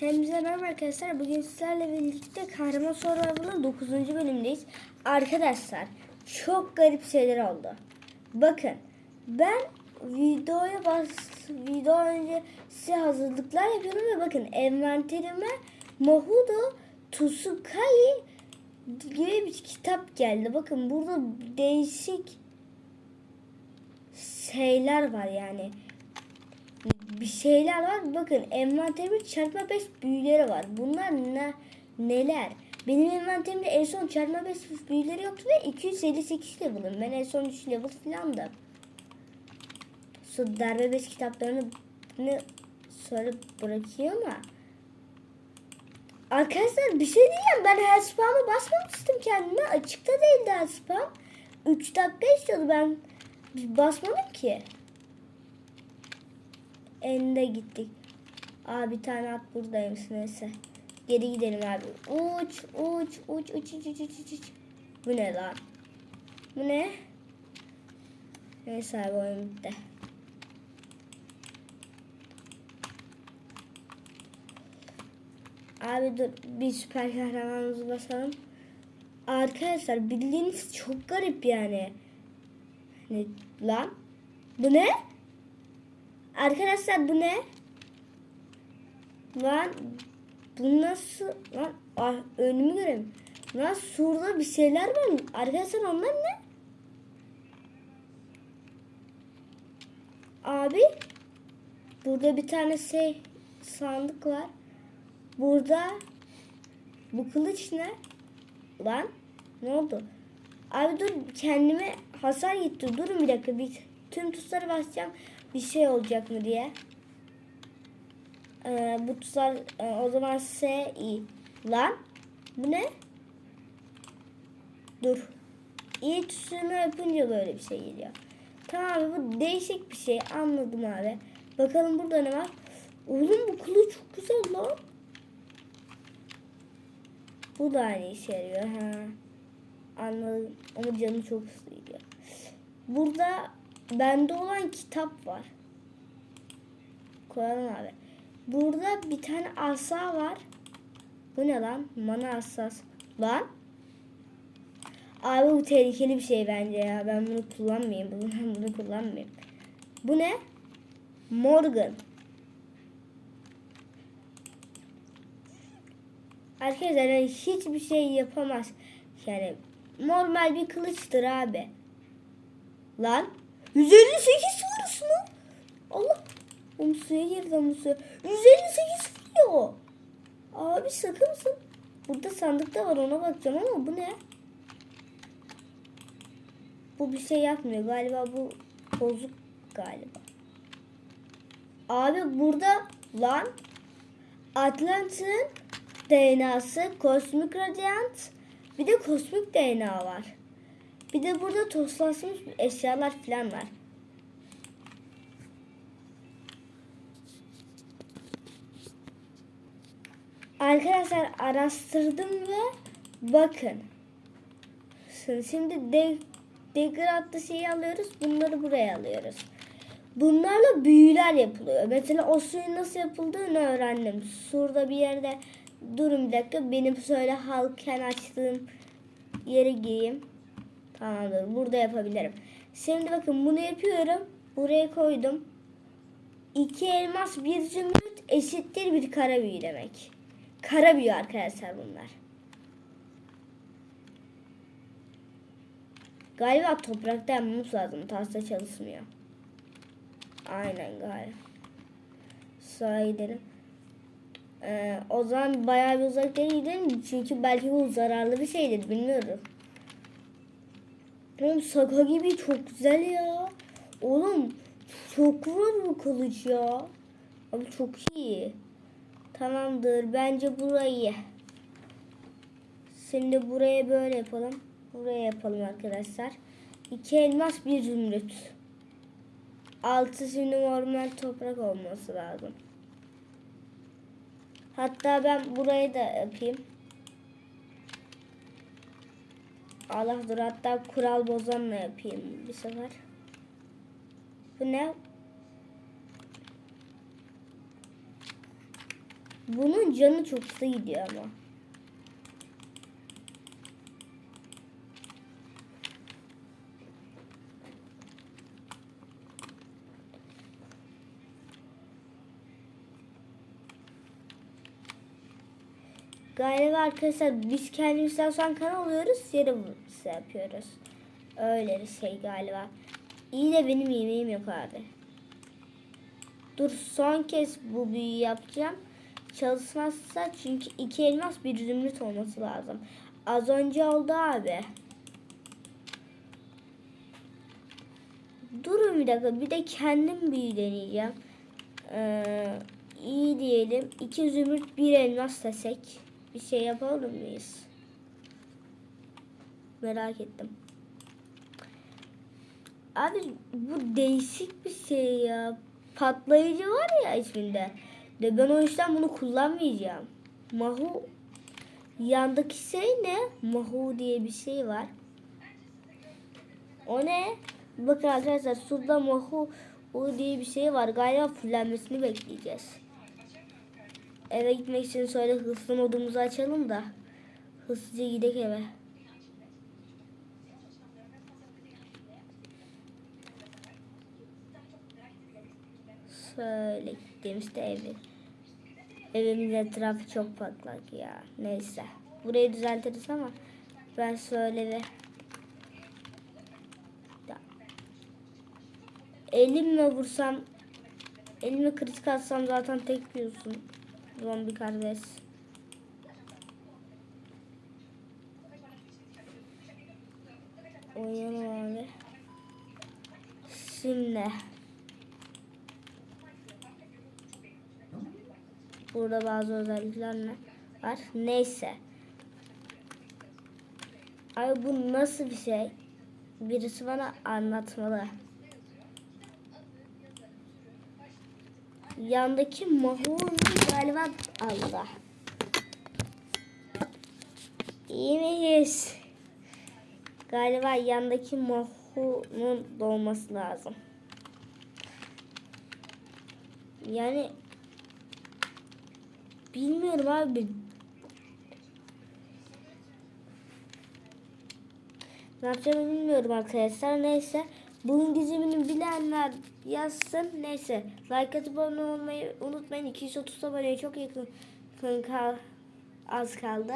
Hepinize merhaba arkadaşlar. Bugün sizlerle birlikte Kahraman Survival'ın 9. bölümdeyiz. Arkadaşlar çok garip şeyler oldu. Bakın ben videoya bas video önce size hazırlıklar yapıyorum ve bakın envanterime Mahudo Tsukai gibi bir kitap geldi. Bakın burada değişik şeyler var yani bir şeyler var. Bakın envanterimin çarpma 5 büyüleri var. Bunlar ne, neler? Benim envanterimde en son çarpma 5 büyüleri yoktu ve 258 level'ım. Ben en son 3 level filandım. Su darbe 5 kitaplarını sonra bırakıyor ama Arkadaşlar bir şey diyeceğim. Ben her spam'a basmamıştım kendime. Açıkta değildi her spam. 3 dakika istiyordu ben basmadım ki. Ende gittik. Aa bir tane at buradaymış neyse. Geri gidelim abi. Uç uç uç uç uç uç uç uç. Bu ne lan? Bu ne? Neyse abi oyun bitti. Abi dur bir süper kahramanımızı basalım. Arkadaşlar bildiğiniz çok garip yani. Ne lan? Bu ne? Arkadaşlar bu ne? Lan bu nasıl? Lan ah, önümü göreyim. Lan şurada bir şeyler var. Arkadaşlar onlar ne? Abi burada bir tane şey sandık var. Burada bu kılıç ne? Lan ne oldu? Abi dur kendime hasar gitti. Durun bir dakika. Bir, tüm tuşlara basacağım. Bir şey olacak mı diye. Ee, bu tuşlar e, o zaman S I. Lan bu ne? Dur. İ tuşunu yapınca böyle bir şey geliyor. Tamam bu değişik bir şey. Anladım abi. Bakalım burada ne var? Oğlum bu kılıç çok güzel lan. Bu da aynı işe yarıyor. Ha. Anladım. Ama canım çok sıkıyor. Burada bende olan kitap var. Koyalım abi. Burada bir tane asa var. Bu ne lan? Mana asas. Lan? Abi bu tehlikeli bir şey bence ya. Ben bunu kullanmayayım. Bunu, bunu kullanmayayım. Bu ne? Morgan. Arkadaşlar yani hiçbir şey yapamaz. Yani normal bir kılıçtır abi. Lan 158 vuruş mu? Allah. Oğlum suya girdi ama suya. 158 vuruyor. Abi sakın mısın? Burada sandıkta var ona bakacağım ama bu ne? Bu bir şey yapmıyor. Galiba bu bozuk galiba. Abi burada lan Atlantis'in DNA'sı, kosmik radyant, bir de kosmik DNA var. Bir de burada toslaşmış eşyalar falan var. Arkadaşlar araştırdım ve bakın. Şimdi de, Dagger adlı şeyi alıyoruz. Bunları buraya alıyoruz. Bunlarla büyüler yapılıyor. Mesela o suyun nasıl yapıldığını öğrendim. Şurada bir yerde durun bir dakika. Benim söyle halken açtığım yere gireyim. Tamamdır. Burada yapabilirim. Şimdi bakın bunu yapıyorum. Buraya koydum. İki elmas bir zümrüt eşittir bir kara büyü demek. Kara büyü arkadaşlar bunlar. Galiba toprakta yapmamız lazım. Tahta çalışmıyor. Aynen galiba. Sağa gidelim. Ee, o zaman bayağı bir uzaklara gidelim. Çünkü belki bu zararlı bir şeydir. Bilmiyorum. Oğlum Saka gibi çok güzel ya. Oğlum çok vurur bu kılıç ya. Abi çok iyi. Tamamdır. Bence burayı. Şimdi buraya böyle yapalım. Buraya yapalım arkadaşlar. İki elmas bir zümrüt. Altı şimdi normal toprak olması lazım. Hatta ben burayı da yapayım. Allah dur hatta kural bozanla yapayım bir sefer. Bu ne? Bunun canı çok hızlı gidiyor ama. Galiba arkadaşlar biz kendimizden sonra kan alıyoruz yarım şey yapıyoruz. Öyle bir şey galiba. İyi de benim yemeğim yok abi. Dur son kez bu büyüyü yapacağım. Çalışmazsa çünkü iki elmas bir zümrüt olması lazım. Az önce oldu abi. Durun bir dakika bir de kendim büyü deneyeceğim. Ee, iyi diyelim. İki zümrüt bir elmas desek bir şey yapalım mıyız? Merak ettim. Abi bu değişik bir şey ya. Patlayıcı var ya isminde. De ben o yüzden bunu kullanmayacağım. Mahu yandaki şey ne? Mahu diye bir şey var. O ne? Bakın arkadaşlar suda Mahu diye bir şey var. Galiba fullenmesini bekleyeceğiz. Eve gitmek için şöyle hızlı modumuzu açalım da hızlıca gidelim eve. Şöyle gittiğimizde evi. Evimin etrafı çok patlak ya. Neyse. Burayı düzeltiriz ama ben bir Ya. elimle vursam elime kritik atsam zaten tek yiyorsun. Zombi kardeş. Oynayalım abi. Şimdi. Burada bazı özellikler ne var? Neyse. Abi bu nasıl bir şey? Birisi bana anlatmalı. Yandaki mahun galiba Allah. İyi miyiz? Galiba yandaki mahunun dolması lazım. Yani bilmiyorum abi. Ne yapacağımı bilmiyorum arkadaşlar. Neyse. Bunun gizemini bilenler yazsın. Neyse. Like atıp abone olmayı unutmayın. 230 aboneye çok yakın kal az kaldı.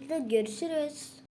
Bir de görüşürüz.